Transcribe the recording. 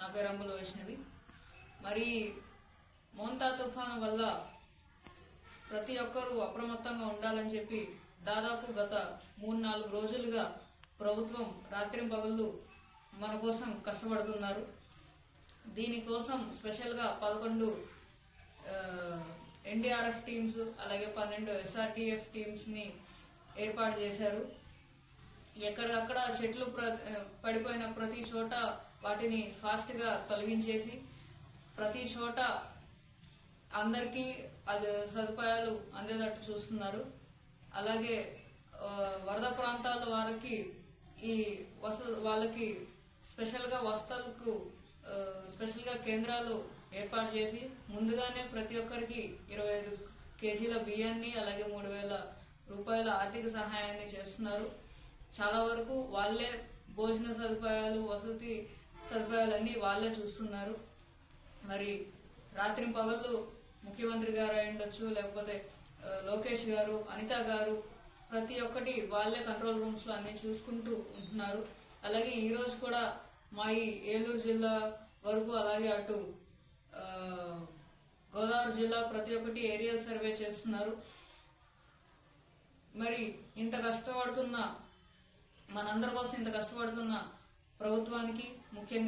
నా పేరు అంబుల వైష్ణవి మరి మోంతా తుఫాను వల్ల ప్రతి ఒక్కరూ అప్రమత్తంగా ఉండాలని చెప్పి దాదాపు గత మూడు నాలుగు రోజులుగా ప్రభుత్వం రాత్రి పగళ్ళు మన కోసం కష్టపడుతున్నారు. దీనికోసం స్పెషల్గా పదకొండు ఎన్డీఆర్ఎఫ్ టీమ్స్ అలాగే పన్నెండు ఎస్ఆర్టీఎఫ్ టీమ్స్ని ఏర్పాటు చేశారు. ఎక్కడికక్కడ చెట్లు ప్ర- పడిపోయిన ప్రతి చోట వాటిని ఫాస్ట్గా తొలగించేసి ప్రతి చోట అందరికీ అది సదుపాయాలు అందేటట్టు చూస్తున్నారు. అలాగే వరద ప్రాంతాల వారికి ఈ వస వాళ్ళకి స్పెషల్గా వసతులకు స్పెషల్గా కేంద్రాలు ఏర్పాటు చేసి ముందుగానే ప్రతి ఒక్కరికి ఇరవై ఐదు కేజీల బియ్యాన్ని అలాగే మూడు వేల రూపాయల ఆర్థిక సహాయాన్ని చేస్తున్నారు. చాలా వరకు వాళ్ళే భోజన సదుపాయాలు వసతి సదుపాయాలన్నీ వాళ్ళే చూస్తున్నారు. మరి రాత్రి పగలు ముఖ్యమంత్రి గారు అయి ఉండొచ్చు లేకపోతే లోకేష్ గారు అనిత గారు ప్రతి ఒక్కటి వాళ్ళే కంట్రోల్ రూమ్స్లో అన్ని చూసుకుంటూ ఉంటున్నారు. అలాగే ఈ రోజు కూడా మా ఈ ఏలూరు జిల్లా వరకు అలాగే అటు గోదావరి జిల్లా ప్రతి ఒక్కటి ఏరియా సర్వే చేస్తున్నారు. మరి ఇంత కష్టపడుతున్న మనందరి కోసం ఇంత కష్టపడుతున్న ప్రభుత్వానికి ముఖ్యంగా